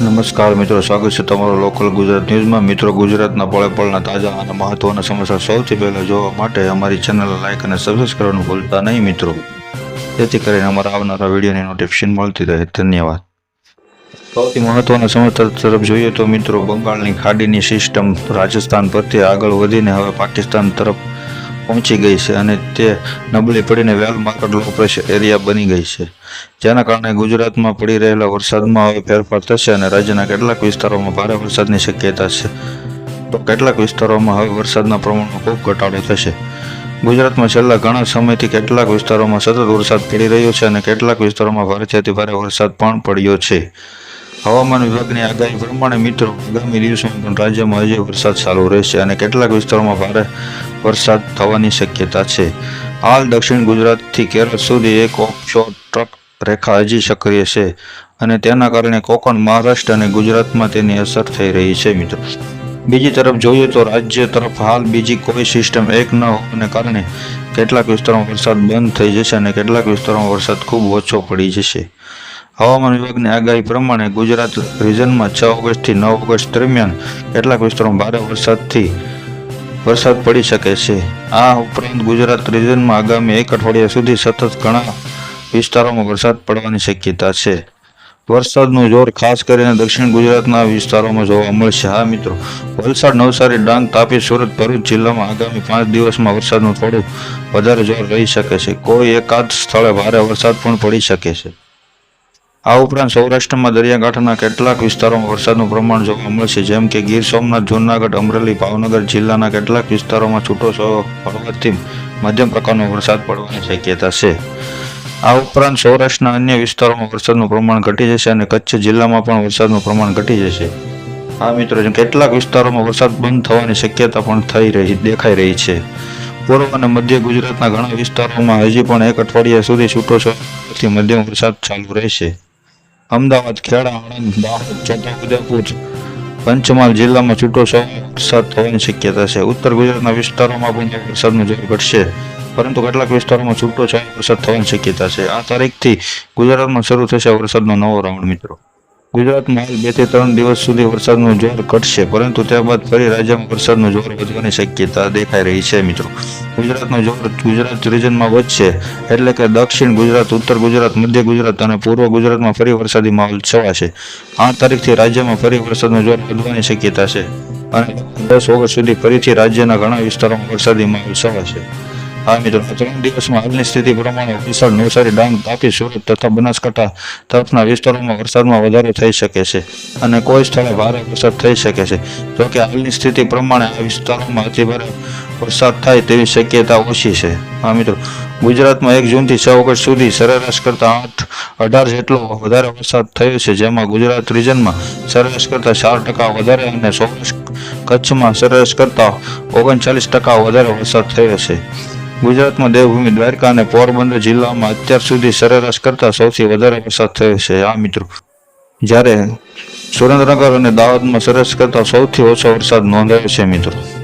નમસ્કાર મિત્રો, સ્વાગત છે તમારું લોકલ ગુજરાત ન્યૂઝમાં. મિત્રો, ગુજરાતના પળે પળના તાજા અને મહત્વના સમાચાર સૌથી પહેલા જોવા માટે અમારી ચેનલ લાઇક અને સબસ્ક્રાઈબ કરવાનું ભૂલતા નહીં મિત્રો. જેથી કરીને અમારા આવનારા વિડીયોની નોટિફિકેશન મળતી રહે. ધન્યવાદ. સૌથી મહત્વના સમાચાર તરફ જોઈએ તો મિત્રો, બંગાળની ખાડીની સિસ્ટમ રાજસ્થાન પરથી આગળ વધીને હવે પાકિસ્તાન તરફ પહોંચી ગઈ છે અને તે નબળી પડીને well marked low pressure area બની ગઈ છે. જેના કારણે ગુજરાતમાં પડી રહેલા વરસાદમાં હવે ફેરફાર થશે અને રાજ્યના કેટલાક વિસ્તારોમાં ભારે વરસાદની શક્યતા છે. તો કેટલાક વિસ્તારોમાં હવે વરસાદના પ્રમાણમાં ખૂબ ઘટાડો થશે. ગુજરાતમાં છેલ્લા ઘણા સમયથી કેટલાક વિસ્તારોમાં સતત વરસાદ પડી રહ્યો છે અને કેટલાક વિસ્તારોમાં ભારેથી ભારે વરસાદ પણ પડ્યો છે. હવામાન વિભાગની આગાહી પ્રમાણે મિત્રો, આગામી દિવસોમાં પણ રાજ્યમાં હજી વરસાદ ચાલુ રહેશે અને કેટલાક વિસ્તારોમાં ભારે વરસાદ થવાની શક્યતા છે. હાલ દક્ષિણ ગુજરાતથી કેરળ સુધી એક ઓફશોર ટ્રક રેખા હજી સક્રિય છે અને તેના કારણે કોકણ, મહારાષ્ટ્ર અને ગુજરાતમાં તેની અસર થઈ રહી છે મિત્રો. બીજી તરફ જોઈએ તો રાજ્ય તરફ હાલ બીજી કોઈ સિસ્ટમ એક ન હોવાને કારણે કેટલાક વિસ્તારોમાં વરસાદ બંધ થઈ જશે અને કેટલાક વિસ્તારોમાં વરસાદ ખૂબ ઓછો પડી જશે. હવામાન વિભાગની આગાહી પ્રમાણે ગુજરાત રિજનમાં છ ઓગસ્ટથી નવ ઓગસ્ટ દરમિયાન કેટલાક વિસ્તારોમાં ભારે વરસાદથી વરસાદ પડી શકે છે. આ ઉપરાંત ગુજરાત રિજનમાં આગામી એક અઠવાડિયા સુધી સતત ઘણા વિસ્તારોમાં વરસાદ પડવાની શક્યતા છે. વરસાદનું જોર ખાસ કરીને દક્ષિણ ગુજરાતના વિસ્તારોમાં જોવા મળશે. હા, મિત્રો, વલસાડ, નવસારી, ડાંગ, તાપી, સુરત, ભરૂચ જિલ્લામાં આગામી પાંચ દિવસમાં વરસાદનું થોડું વધારે જોર રહી શકે છે. કોઈ એકાદ સ્થળે ભારે વરસાદ પણ પડી શકે છે. આ ઉપરાંત સૌરાષ્ટ્રમાં દરિયાકાંઠાના કેટલાક વિસ્તારોમાં વરસાદનું પ્રમાણ જોવા મળશે જેમ કે ગીર સોમનાથ, જૂનાગઢ, અમરેલી, ભાવનગર જિલ્લાના કેટલાક વિસ્તારોમાં છૂટો હળવાથી મધ્યમ પ્રકારનો વરસાદ પડવાની શક્યતા છે. આ ઉપરાંત સૌરાષ્ટ્રના અન્ય વિસ્તારોમાં વરસાદનું પ્રમાણ ઘટી જશે અને કચ્છ જિલ્લામાં પણ વરસાદનું પ્રમાણ ઘટી જશે. આ મિત્રો કેટલાક વિસ્તારોમાં વરસાદ બંધ થવાની શક્યતા પણ થઈ રહી, દેખાઈ રહી છે. પૂર્વ અને મધ્ય ગુજરાતના ઘણા વિસ્તારોમાં હજી પણ એક અઠવાડિયા સુધી છૂટો થી મધ્યમ વરસાદ ચાલુ રહેશે. અમદાવાદ, ખેડા, આણંદ, દાહોદ, છોટાઉદેપુર, પંચમહાલ જિલ્લામાં છૂટો વરસાદ થવાની શક્યતા છે. ઉત્તર ગુજરાતના વિસ્તારોમાં પણ વરસાદનું જોર ઘટશે. પરંતુ કેટલાક વિસ્તારોમાં છૂટો વરસાદ થવાની શક્યતા છે. આ તારીખથી ગુજરાતમાં શરૂ થશે વરસાદનો નવો રાઉન્ડ, મિત્રો. ગુજરાતમાં હાલ બેથી ત્રણ દિવસ સુધી વરસાદનું જોર ઘટશે. પરંતુ ત્યારબાદ ફરી રાજ્યમાં વરસાદનું જોર વધવાની શક્યતા દેખાઈ રહી છે, મિત્રો. ગુજરાતનું જોર ગુજરાત રિજનમાં વધશે. એટલે કે દક્ષિણ ગુજરાત, ઉત્તર ગુજરાત, મધ્ય ગુજરાત અને પૂર્વ ગુજરાતમાં ફરી વરસાદી માહોલ છવાશે. આ તારીખથી રાજ્યમાં ફરી વરસાદનું જોર વધવાની શક્યતા છે. અને દસ ઓગસ્ટ સુધી ફરીથી રાજ્યના ઘણા વિસ્તારોમાં વરસાદી માહોલ છવાશે. હા મિત્રો ત્રણ દિવસમાં હાલની સ્થિતિ પ્રમાણે વલસાડ નવસારી ડાંગ તાપી સુરત તથા બનાસકાંઠા તરફના વિસ્તારોમાં વરસાદમાં વધારો થઈ શકે છે અને કોઈ સ્થળે ભારે વરસાદ થઈ શકે છે. જોકે હાલની સ્થિતિ પ્રમાણે આ વિસ્તારોમાં અતિભારે વરસાદ થાય તેવી શક્યતા ઓછી છે. હા મિત્રો, ગુજરાતમાં એક જૂનથી છ ઓગસ્ટ સુધી સરેરાશ કરતાં આઠ, અઢાર જેટલો વધારે વરસાદ થયો છે, જેમાં ગુજરાત રિજનમાં સરેરાશ કરતાં ચાર ટકા વધારે અને સૌરાષ્ટ્ર કચ્છમાં સરેરાશ કરતાં ઓગણચાલીસ ટકા વધારે વરસાદ થયો છે. ગુજરાતમાં દેવભૂમિ દ્વારકા અને પોરબંદર જિલ્લામાં અત્યાર સુધી સરેરાશ કરતાં સૌથી વધારે વરસાદ થયો છે. આ મિત્રો. જ્યારે સુરેન્દ્રનગર અને દાહોદમાં સરેરાશ કરતાં સૌથી ઓછો વરસાદ નોંધાયો છે, મિત્રો.